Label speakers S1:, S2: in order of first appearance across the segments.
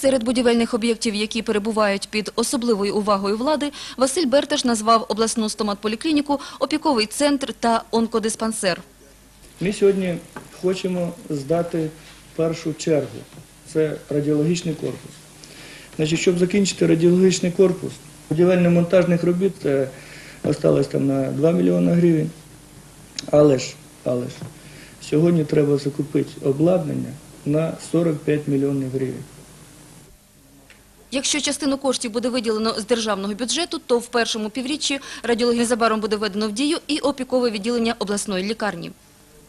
S1: Серед будівельних об'єктів, які перебувають під особливою увагою влади, Василь Берташ назвав обласну стоматполіклініку, опіковий центр та онкодиспансер.
S2: Ми сьогодні хочемо здати першу чергу. Це радіологічний корпус. Значить, щоб закінчити радіологічний корпус, будівельно-монтажних робіт е, осталось там на 2 мільйони гривень. Але ж, але ж, сьогодні треба закупити обладнання на 45 мільйонів гривень.
S1: Якщо частину коштів буде виділено з державного бюджету, то в першому півріччі радіології незабаром буде введено в дію і опікове відділення обласної лікарні.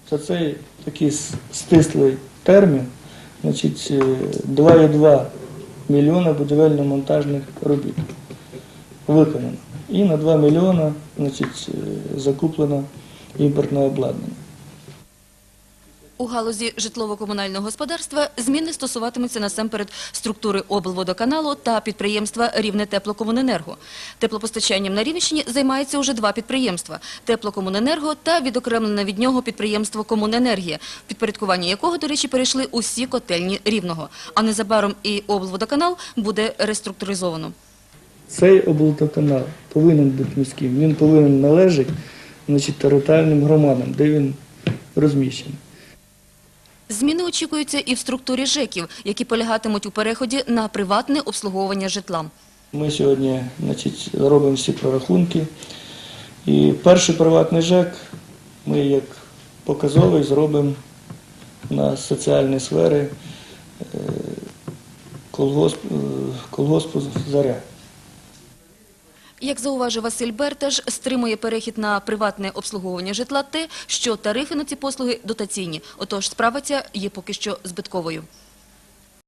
S2: За цей такий стислий термін, значить, е, 2,2 мільйона будівельно-монтажних робіт виконано. І на 2 мільйона е, закуплено імпортне обладнання.
S1: У галузі житлово-комунального господарства зміни стосуватимуться насамперед структури облводоканалу та підприємства Рівне теплокомуненерго. Теплопостачанням на Рівненщині займається уже два підприємства – теплокомуненерго та відокремлене від нього підприємство Комуненергія, в підпорядкування якого, до речі, перейшли усі котельні Рівного. А незабаром і облводоканал буде реструктуризовано.
S2: Цей облводоканал повинен бути міським, він повинен належати значить, територіальним громадам, де він розміщений.
S1: Зміни очікуються і в структурі ЖЕКів, які полягатимуть у переході на приватне обслуговування житла.
S2: Ми сьогодні значить, робимо всі прорахунки. І перший приватний ЖЕК ми як показовий зробимо на соціальні сфери е, колгосп, е, колгоспу «Заря».
S1: Як зауважив Василь Берташ, стримує перехід на приватне обслуговування житла те, що тарифи на ці послуги дотаційні. Отож, справа ця є поки що збитковою.